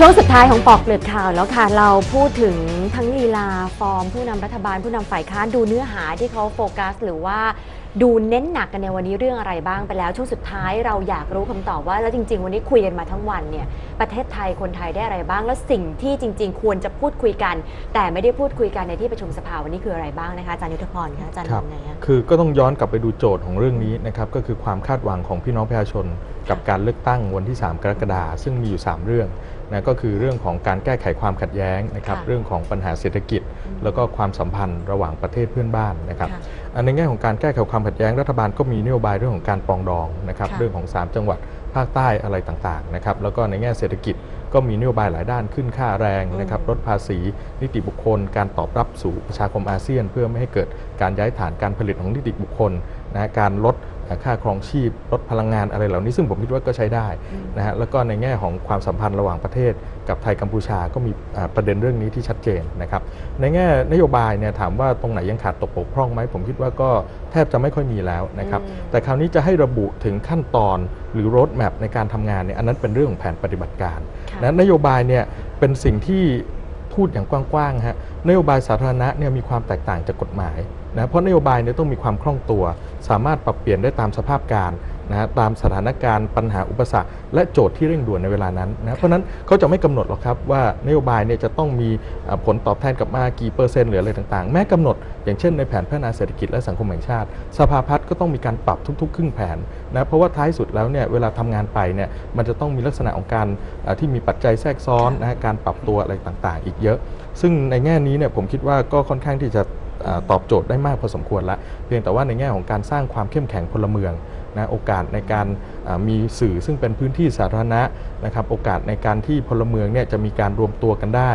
ช่วงสุดท้ายของปอกเปลือกข่าวแล้วค่ะ เราพูดถึงทั้งลีลาฟอร์ม ผู้นำรัฐบาลผู้นำฝ่ายค้านดูเนื้อหาที่เขาโฟกัส หรือว่าดูเน้นหนักกันในวันนี้เรื่องอะไรบ้างไปแล้ว ช่วงสุดท้ายเราอยากรู้คำตอบว่า แล้วจริง ๆ วันนี้คุยกันมาทั้งวันเนี่ยประเทศไทยคนไทยได้อะไรบ้าง แล้วสิ่งที่จริง ๆ ควรจะพูดคุยกัน แต่ไม่ได้พูดคุยกันในที่ประชุมสภาวันนี้คืออะไรบ้างนะคะอาจารย์ยุทธพรคะอาจารย์ครับยังไงอะคือก็ต้องย้อนกลับไปดูโจทย์ของเรื่องนี้นะครับก็คือความคาดหวังของพี่น้องประชาชน กับการเลือกตั้งวันที่ 3 กรกฎาคมซึ่งมีอยู่ 3 เรื่อง นะก็คือเรื่องของการแก้ไขความขัดแย้งนะครับค่ะเรื่องของปัญหาเศรษฐกิจ แล้วก็ความสัมพันธ์ระหว่างประเทศเพื่อนบ้านนะครับค่ะอันในแง่ของการแก้ไขความขัดแย้งรัฐบาลก็มีนโยบายเรื่องของการปรองดองนะครับค่ะเรื่องของ 3 จังหวัดภาคใต้อะไรต่างๆนะครับแล้วก็ในแง่เศรษฐกิจก็มีนโยบายหลายด้านขึ้นค่าแรงนะครับลดภาษี นิติบุคคล การตอบรับสู่ประชาคมอาเซียน เพื่อไม่ให้เกิดการย้ายฐานการผลิตของนิติบุคคลนะการลดเอ่อ ค่าครองชีพลดพลังงานอะไรเหล่านี้ ซึ่งผมคิดว่าก็ใช้ได้นะฮะแล้วก็ในแง่ของความสัมพันธ์ระหว่างประเทศ กับไทยกัมพูชาก็มีอ่าประเด็นเรื่องนี้ที่ชัดเจนนะครับในแง่นโยบายเนี่ยถามว่าตรงไหนยังขาดตกบกพร่องไหมผมคิดว่าก็แทบจะไม่ค่อยมีแล้วนะครับอืมแต่คราวนี้จะให้ระบุถึงขั้นตอนหรือรถแมพในการทำงานเนี่ยอันนั้นเป็นเรื่องของแผนปฏิบัติการค่ะนะนโยบายเนี่ยเป็นสิ่งที่พูดอย่างกว้างๆฮะนโยบายสาธารณะเนี่ยมีความแตกต่างจากกฎหมาย นะเพราะนโยบายเนี่ยต้องมีความคล่องตัว สามารถปรับเปลี่ยนได้ตามสภาพการนะฮะตามสถานการณ์ปัญหาอุปสรรค และโจทย์ที่เร่งด่วนในเวลานั้นนะเพราะนั้นเขาจะไม่กำหนดหรอกครับว่านโยบายเนี่ยจะต้องมีผลตอบแทนกลับมากี่เปอร์เซ็นต์หรืออะไรต่างๆ แม้กำหนด อย่างเช่นในแผนพัฒนาเศรษฐกิจและสังคมแห่งชาติ สภาพัฒน์ก็ต้องมีการปรับทุก ๆ ครึ่งแผนนะเพราะว่าท้ายสุดแล้วเนี่ยเวลาทำงานไปเนี่ยมันจะต้องมีลักษณะของการที่มีปัจจัยแทรกซ้อนนะฮะการปรับตัวอะไรต่างๆ อีกเยอะ ซึ่งในแง่นี้เนี่ยผมคิดว่าก็ค่อนข้างที่จะ ตอบโจทย์ได้มากพอสมควรละเพียงแต่ว่าในแง่ของการสร้างความเข้มแข็งพลเมืองนะโอกาสในการมีสื่อซึ่งเป็นพื้นที่สาธารณะนะครับโอกาสในการที่พลเมืองเนี่ยจะมีการรวมตัวกันได้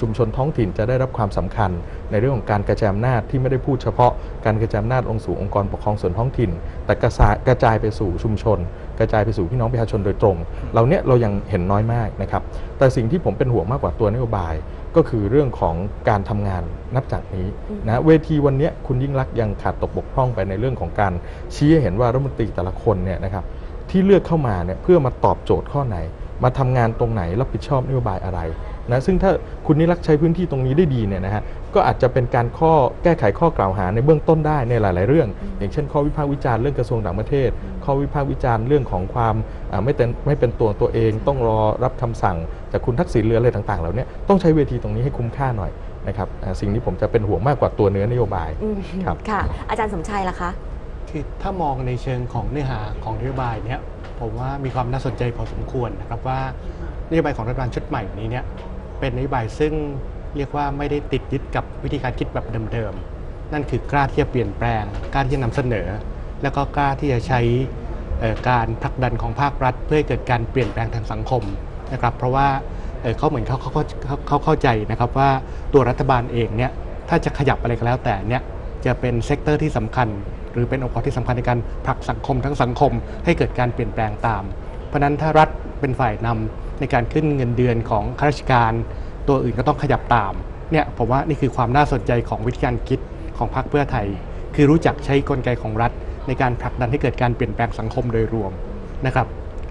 ชุมชนท้องถิ่นจะได้รับความสำคัญ ในเรื่องของการกระจายอำนาจที่ไม่ได้พูดเฉพาะการกระจายอำนาจลงสู่องค์กรปกครองส่วนท้องถิ่น แต่กระจายกระจายไปสู่ชุมชน กระจายไปสู่พี่น้องประชาชนโดยตรง เราเนี้ยเรายังเห็นน้อยมากนะครับแต่สิ่งที่ผมเป็นห่วงมากกว่าตัวนโยบาย ก็คือเรื่องของการทำงานนับจากนี้นะเวทีวันเนี้ยคุณยิ่งรักษณ์ยังขาดตกบกพร่องไปในเรื่องของการชี้ให้เห็นว่ารัฐมนตรีแต่ละคนเนี่ยนะครับที่เลือกเข้ามาเนี่ยเพื่อมาตอบโจทย์ข้อไหน มาทำงานตรงไหนรับผิดชอบนโยบายอะไรนะซึ่งถ้าคุณนิรักษ์ใช้พื้นที่ตรงนี้ได้ดีเนี่ยนะฮะก็อาจจะเป็นการข้อแก้ไขข้อกล่าวหาในเบื้องต้นได้ในหลาย ๆ เรื่อง อย่างเช่น ข้อวิพากษ์วิจารณ์เรื่องกระทรวงต่างประเทศ ข้อวิพากษ์วิจารณ์เรื่องของความอ่าไม่เป็นไม่เป็นตัวตัวเอง ต้องรอรับคำสั่งจากคุณทักษิณหรืออะไรต่าง ๆ เหล่านี้ต้องใช้เวทีตรงนี้ให้คุ้มค่าหน่อยนะครับอ่าสิ่งนี้ผมจะเป็นห่วงมากกว่าตัวเนื้อนโยบายอืมครับค่ะอาจารย์สมชัยล่ะคะคือถ้ามองในเชิงของเนื้อหาของนโยบายเนี่ย ผมว่ามีความน่าสนใจพอสมควรนะครับว่านโยบายของรัฐบาลชุดใหม่นี้เนี่ยเป็นนโยบายซึ่งเรียกว่าไม่ได้ติดยึดกับวิธีการคิดแบบเดิมๆ นั่นคือกล้าที่จะเปลี่ยนแปลง กล้าที่จะนำเสนอ แล้วก็กล้าที่จะใช้การผลักดันของภาครัฐ เพื่อเกิดการเปลี่ยนแปลงทางสังคมนะครับ เพราะว่าเอ่อเขาเหมือนเขาเขาเขาเขาเข้าใจนะครับว่าตัวรัฐบาลเองเนี่ยถ้าจะขยับอะไรก็แล้วแต่เนี่ยจะเป็นเซกเตอร์ที่สำคัญ หรือเป็นองค์กรที่สำคัญในการผลักสังคมทั้งสังคม ให้เกิดการเปลี่ยนแปลงตาม เพราะนั้นถ้ารัฐเป็นฝ่ายนำในการขึ้นเงินเดือนของข้าราชการ ตัวอื่นก็ต้องขยับตามเนี่ยผมว่านี่คือความน่าสนใจของวิธีการคิดของพรรคเพื่อไทย คือรู้จักใช้กลไกของรัฐ ในการผลักดันให้เกิดการเปลี่ยนแปลงสังคมโดยรวมนะครับ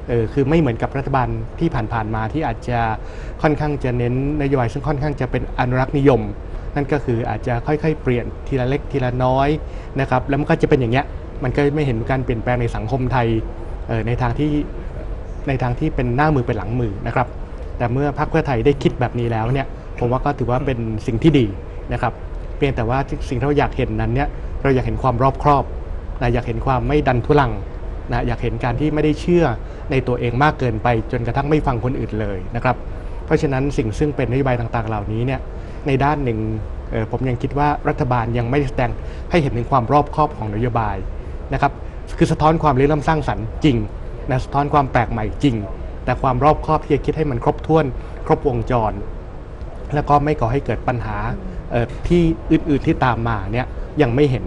เออคือไม่เหมือนกับรัฐบาลที่ผ่านๆมาที่อาจจะค่อนข้างจะเน้นนโยบายซึ่งค่อนข้างจะเป็นอนุรักษ์นิยม นั่นก็คืออาจจะค่อยๆ เปลี่ยนทีละเล็กทีละน้อยนะครับแล้วมันก็จะเป็นอย่างเงี้ยมันก็ไม่เห็นการเปลี่ยนแปลงในสังคมไทยเออในทางที่ในทางที่เป็นหน้ามือเป็นหลังมือนะครับ แต่เมื่อพรรคเพื่อไทยได้คิดแบบนี้แล้วเนี่ยผมว่าก็ถือว่าเป็นสิ่งที่ดีนะครับเพียงแต่ว่าสิ่งที่เราอยากเห็นนั้นเนี่ยเราอยากเห็นความรอบครอบนะอยากเห็นความไม่ดันทุลังนะอยากเห็นการที่ไม่ได้เชื่อในตัวเองมากเกินไปจนกระทั่งไม่ฟังคนอื่นเลยนะครับ เพราะฉะนั้นสิ่งซึ่งเป็นนโยบายต่างๆ เหล่านี้เนี่ยในด้านหนึ่งผมยังคิดว่ารัฐบาลยังไม่แสดงให้เห็นถึงความรอบคอบของนโยบายนะครับคือสะท้อนความริเริ่มสร้างสรรค์จริงนะสะท้อนความแปลกใหม่จริง แต่ความรอบคอบที่จะคิดให้มันครบถ้วน ครบวงจร แล้วก็ไม่ก่อให้เกิดปัญหาเอ่อที่อื่นๆที่ตามมาเนี่ยยังไม่เห็น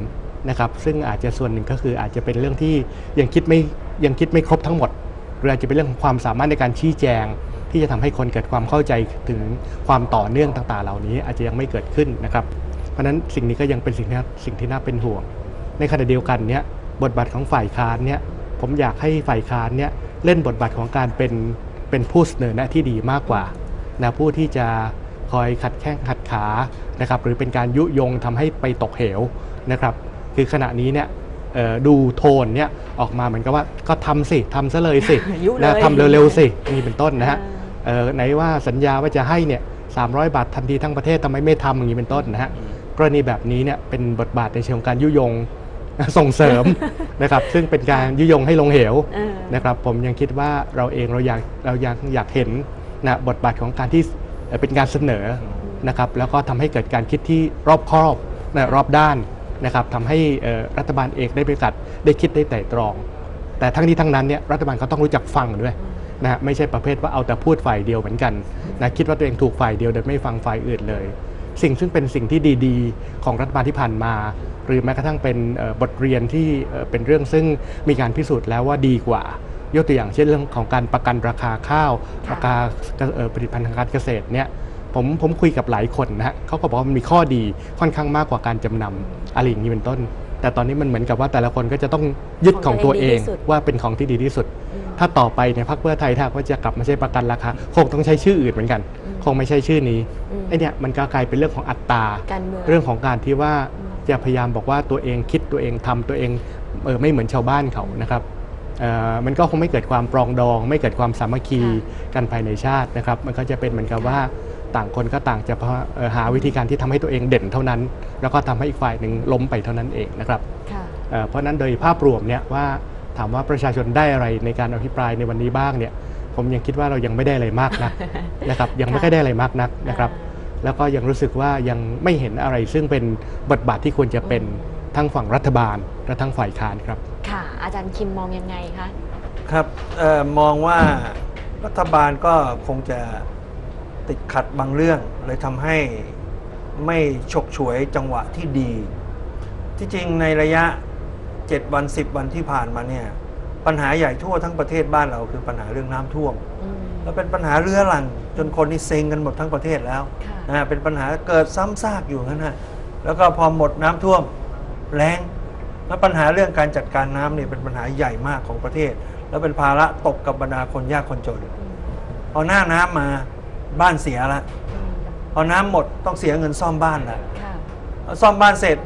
นะครับ ซึ่งอาจจะส่วนหนึ่งก็คืออาจจะเป็นเรื่องที่ยังคิดไม่ยังคิดไม่ครบทั้งหมดหรืออาจจะเป็นเรื่องของความสามารถในการชี้แจง ที่จะทำให้คนเกิดความเข้าใจถึงความต่อเนื่องต่างๆ เหล่านี้อาจจะยังไม่เกิดขึ้นนะครับ เพราะฉะนั้นสิ่งนี้ก็ยังเป็นสิ่งที่น่าสิ่งที่น่าเป็นห่วง ในขณะเดียวกันเนี่ยบทบาทของฝ่ายค้านเนี่ยผมอยากให้ฝ่ายค้านเนี่ยเล่นบทบาทของการเป็นเป็นผู้เสนอแนะที่ดีมากกว่านะผู้ที่จะคอยขัดแข้งขัดขานะครับหรือเป็นการยุยงทำให้ไปตกเหวนะครับคือขณะนี้เนี่ยเอ่อดูโทนเนี่ยออกมาเหมือนกับว่าก็ทำสิทำซะเลยสิยุเลยนะทำเร็วๆสินี่เป็นต้นนะฮะอ่าเอ่อ ไหนว่าสัญญาว่าจะให้เนี่ย300บาททันทีทั้งประเทศทำไมไม่ทำอย่างนี้เป็นต้นนะฮะกรณีแบบนี้เนี่ยเป็นบทบาทในเชิงของการยุยงส่งเสริมนะครับซึ่งเป็นการยุยงให้ลงเหวเออนะครับผมยังคิดว่าเราเองเราอยากเรายังอยากเห็นนะบทบาทของการที่เอ่อเป็นการเสนอนะครับแล้วก็ทำให้เกิดการคิดที่รอบคอบนะรอบด้านนะครับทำให้เอ่อรัฐบาลเองได้ประกาศได้คิดได้ไตร่ตรอง แต่ทั้งนี้ทั้งนั้นเนี่ยรัฐบาลก็ต้องรู้จักฟังด้วย นะฮะไม่ใช่ประเภทว่าเอาแต่พูดฝ่ายเดียวเหมือนกันนะคิดว่าตัวเองถูกฝ่ายเดียวโดยไม่ฟังฝ่ายอื่นเลย สิ่งซึ่งเป็นสิ่งที่ดีๆ ของรัฐบาลที่ผ่านมา หรือแม้กระทั่งเป็นเอ่อบทเรียนที่เอ่อเป็นเรื่องซึ่งมีการพิสูจน์แล้วว่าดีกว่ายกตัวอย่างเช่นเรื่องของการประกันราคาข้าวค่ะราคาเอ่อผลิตภัณฑ์ทางการเกษตรเนี่ยผมผมคุยกับหลายคนนะฮะเขาก็บอกว่ามันมีข้อดีค่อนข้างมากกว่าการจำนำอะไรอย่างนี้เป็นต้น แต่ตอนนี้มันเหมือนกับว่าแต่ละคนก็จะต้องยึดของตัวเองของตัวเองดีที่สุดว่าเป็นของที่ดีที่สุดอืมถ้าต่อไปเนี่ยพรรคเพื่อไทยถ้าว่าจะกลับมาใช้ประกันราคาคงต้องใช้ชื่ออื่นเหมือนกันอืมคงไม่ใช่ชื่อนี้อืมไอเนี่ยมันก็กลายเป็นเรื่องของอัตราการเมืองเรื่องของการที่ว่าอืมจะพยายามบอกว่าตัวเองคิดตัวเองทำตัวเองเออไม่เหมือนชาวบ้านเขานะครับเอ่อมันก็คงไม่เกิดความปรองดอง ไม่เกิดความสามัคคีกันภายในชาตินะครับ มันก็จะเป็นเหมือนกับว่า ต่างคนก็ต่างจะเอ่อหาวิธีการที่ทำให้ตัวเองเด่นเท่านั้น แล้วก็ทำให้อีกฝ่ายหนึ่งล้มไปเท่านั้นเองนะครับค่ะเอ่อเพราะฉะนั้นโดยภาพรวมเนี่ยว่าถามว่าประชาชนได้อะไรในการอภิปรายในวันนี้บ้างเนี่ยผมยังคิดว่าเรายังไม่ได้อะไรมากนะนะครับยังไม่ค่อยได้อะไรมากนักนะครับ แล้วก็ยังรู้สึกว่ายังไม่เห็นอะไรซึ่งเป็นบทบาทที่ควรจะเป็นอืมทั้งฝั่งรัฐบาลและทั้งฝ่ายค้านครับ ค่ะ อาจารย์คิมมองยังไงคะ ครับเออมองว่ารัฐบาลก็คงจะ ติดขัดบางเรื่อง เลยทำให้ไม่ฉกฉวยจังหวะที่ดี ที่จริงในระยะ 7 วัน 10 วันที่ผ่านมาเนี่ยปัญหาใหญ่ทั่วทั้งประเทศบ้านเราคือปัญหาเรื่องน้ำท่วมอืมแล้วเป็นปัญหาเรื้อรังจนคนนี่เซ็งกันหมดทั้งประเทศแล้วค่ะนะฮะเป็นปัญหาเกิดซ้ำซากอยู่นั่นฮะแล้วก็พอหมดน้ำท่วมแรงแล้วปัญหาเรื่องการจัดการน้ำเนี่ยเป็นปัญหาใหญ่มากของประเทศ แล้วเป็นภาระตกกับบรรดาคนยากคนจนพอหน้าน้ำมา บ้านเสียละอืมพอน้ำหมดต้องเสียเงินซ่อมบ้านละค่ะ ซ่อมบ้านเสร็จ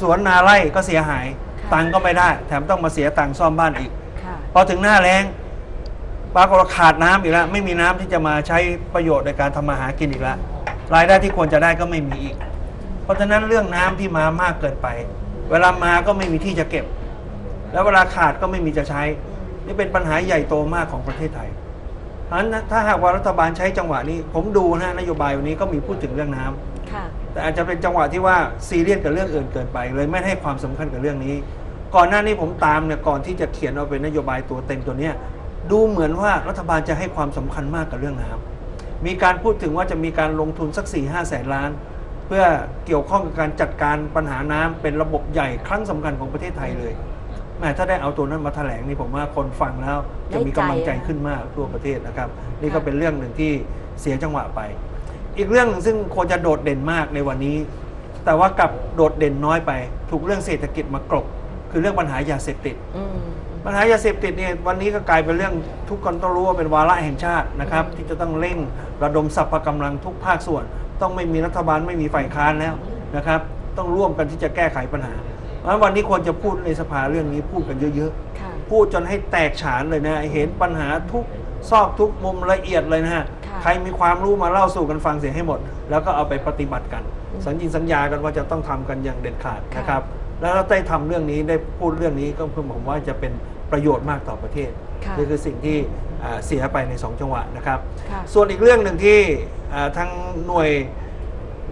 สวนนาไร่ก็เสียหาย ค่ะ ตังค์ก็ไม่ได้ แถมต้องมาเสียตังค์ซ่อมบ้านอีก ค่ะ พอถึงหน้าแล้งปรากฏว่าขาดน้ำอีกแล้ว ไม่มีน้ำที่จะมาใช้ประโยชน์ในการทำมาหากินอีกแล้วรายได้ที่ควรจะได้ก็ไม่มีอีก เพราะฉะนั้นเรื่องน้ำที่มามากเกินไป เวลามาก็ไม่มีที่จะเก็บ แล้วเวลาขาดก็ไม่มีจะใช้ นี่เป็นปัญหาใหญ่โตมากของประเทศไทยเพ ราะฉะนั้นถ้าหากว่ารัฐบาลใช้จังหวะนี้ ผมดูนะนโยบายวันนี้ก็มีพูดถึงเรื่องน้ำค่ะแต่อาจจะเป็นจังหวะที่ว่าซีเรียสกับเรื่องอื่นเกินไป เลยไม่ให้ความสำคัญกับเรื่องนี้ ก่อนหน้านี้ผมตามเนี่ยก่อนที่จะเขียนเอาเป็นนโยบายตัวเต็มตัวเนี้ยดูเหมือนว่ารัฐบาลจะให้ความสำคัญมากกับเรื่องน้ำมีการพูดถึงว่าจะมีการลงทุนสัก4ี่ห้าแสนล้าน เพื่อเกี่ยวข้องกับการจัดการปัญหาน้ำเป็นระบบใหญ่ครั้งสำคัญของประเทศไทยเลย แหมถ้าได้เอาตัวนั้นมาแถลงนี่ผมว่าคนฟังแล้วจะมีกำลังใจขึ้นมากทั่วประเทศนะครับ นี่ก็เป็นเรื่องหนึ่งที่เสียจังหวะไป อีกเรื่องหนึ่งซึ่งควรจะโดดเด่นมากในวันนี้ แต่ว่ากลับโดดเด่นน้อยไป ถูกเรื่องเศรษฐกิจมากรบคือเรื่องปัญหายาเสพติดปัญหายาเสพติดเนี่ยวันนี้ก็กลายเป็นเรื่องทุกคนต้องรู้ว่าเป็นวาระแห่งชาตินะครับ ที่จะต้องเร่งระดมสรรพกำลังทุกภาคส่วน ต้องไม่มีรัฐบาลไม่มีฝ่ายค้านแล้วนะครับ ต้องร่วมกันที่จะแก้ไขปัญหา เพราะฉะนั้นวันนี้ควรจะพูดในสภาเรื่องนี้พูดกันเยอะๆค่ะพูดจนให้แตกฉานเลยนะ เห็นปัญหาทุกซอกทุกมุมละเอียดเลยนะฮะ ค่ะใครมีความรู้มาเล่าสู่กันฟังเสียให้หมด แล้วก็เอาไปปฏิบัติกัน อืมสัญญิงสัญญากันว่าจะต้องทำกันอย่างเด็ดขาดค่ะ นะครับ แล้วเราได้ทำเรื่องนี้ได้พูดเรื่องนี้ก็คือผมว่าจะเป็นประโยชน์มากต่อประเทศ ค่ะนี่คือสิ่งที่อ่าเสียไปใน2จังหวะนะครับ ค่ะส่วนอีกเรื่องหนึ่งที่อ่าทางหน่วย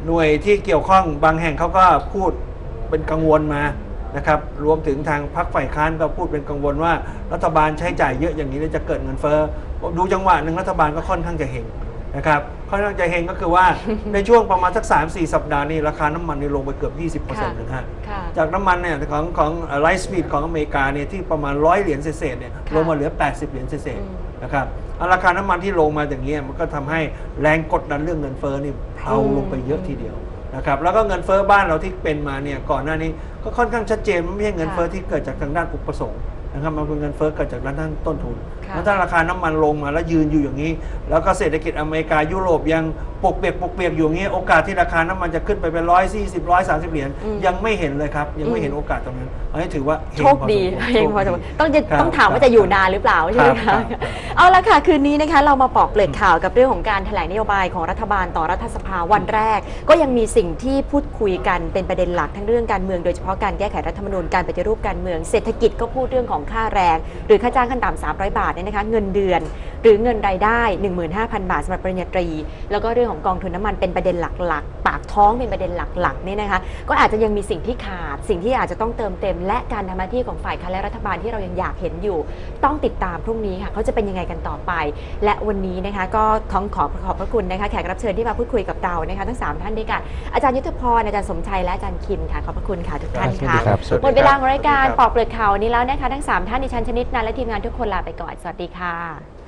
หน่วยที่เกี่ยวข้องบางแห่งเขาก็พูด เป็นกังวลมานะครับ รวมถึงทางพรรคฝ่ายค้านก็พูดเป็นกังวลว่า รัฐบาลใช้จ่ายเยอะอย่างนี้แล้วจะเกิดเงินเฟ้อผมดูจังหวะหนึ่งรัฐบาลก็ค่อนข้างจะเฮงนะครับค่อนข้างจะเฮงก็คือว่าในช่วงประมาณสัก 3-4 สัปดาห์นี้ ราคาน้ำมันนี่ลงไปเกือบ 20%นะฮะค่ะจากน้ำมันเนี่ยของของไลท์สปีดของอเมริกาเนี่ยที่ประมาณร้อยเหรียญเศษๆเนี่ยค่ะลงมาเหลือ 80 เหรียญเศษอืมๆนะครับเอาราคาน้ำมันที่ลงมาอย่างเงี้ยมันก็ทำให้แรงกดดันเรื่องเงินเฟ้อนี่เพลาลงไปเยอะทีเดียว นะครับแล้วก็เงินเฟ้อบ้านเราที่เป็นมาเนี่ยก่อนหน้านี้ก็ค่อนข้างชัดเจนมันไม่ใช่เงินเฟ้อที่เกิดจากทางด้านอุปสงค์นะครับมันเป็นเงินเฟ้อเกิดจากด้านต้นทุน ค่ะค่ะแล้วถ้าราคาน้ำมันลงมาแล้วยืนอยู่อย่างนี้ แล้วก็เศรษฐกิจอเมริกายุโรปยังปกเปียกปกเปียกอยู่อย่างนี้โอกาสที่ราคาน้ำมันจะขึ้นไปเป็นร้อยสี่สิบร้อยสามสิบเหรียญอืมยังไม่เห็นเลยครับ ยังไม่อืมเห็นโอกาสตรงนั้นอันนี้ถือว่าเฮงโชคดีพอสมควรเฮงพอสมควรต้องจะครับต้องถามว่าจะอยู่นานหรือเปล่าใช่ไหมครัคะบครับเอาละค่ะคืนนี้นะคะเรามาปอกเปลือกข่าวกับเรื่องของการแถลงนโยบายของรัฐบาลต่อรัฐสภาวันแรก ก็ยังมีสิ่งที่พูดคุยกันเป็นประเด็นหลักทั้งเรื่องการเมืองโดยเฉพาะการแก้ไขรัฐธรรมนูญการปฏิรูปการเมืองเศรษฐกิจก็พูดเรื่องของค่าแรง หรือค่าจ้างขั้นต่ำ300 บาทเนี่ยนะคะเงินเดือน หรือเงินรายได้ 15,000 บาทสำหรับปริญญาตรี แล้วก็เรื่องของกองทุนน้ำมันเป็นประเด็นหลักๆ ปากท้องเป็นประเด็นหลักๆเนี่ยนะคะก็อาจจะยังมีสิ่งที่ขาด สิ่งที่อาจจะต้องเติมเต็ม และการทำหน้าที่ของฝ่ายค้านและรัฐบาลที่เรายังอยากเห็นอยู่ ต้องติดตามพรุ่งนี้ค่ะเขาจะเป็นยังไงกันต่อไป และวันนี้นะคะก็ท้องขอขอบพระคุณนะคะแขกรับเชิญที่มาพูดคุยกับเรานะคะทั้งสามท่านด้วยกันอาจารย์ยุทธพรอาจารย์สมชัยและอาจารย์คิมค่ะขอบพระคุณค่ะทุกท่านสวัสค่ะดีครับหมดเวลาของรายการสวัสดีคบปอกเปลือกข่าววันนี้แล้วนะคะทั้งสามท่านดิฉันชนิดนันและทีมงานทุกคนลาไปก่อนสวัสดีค่ะ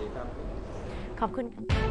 ขอบคุณค่ะ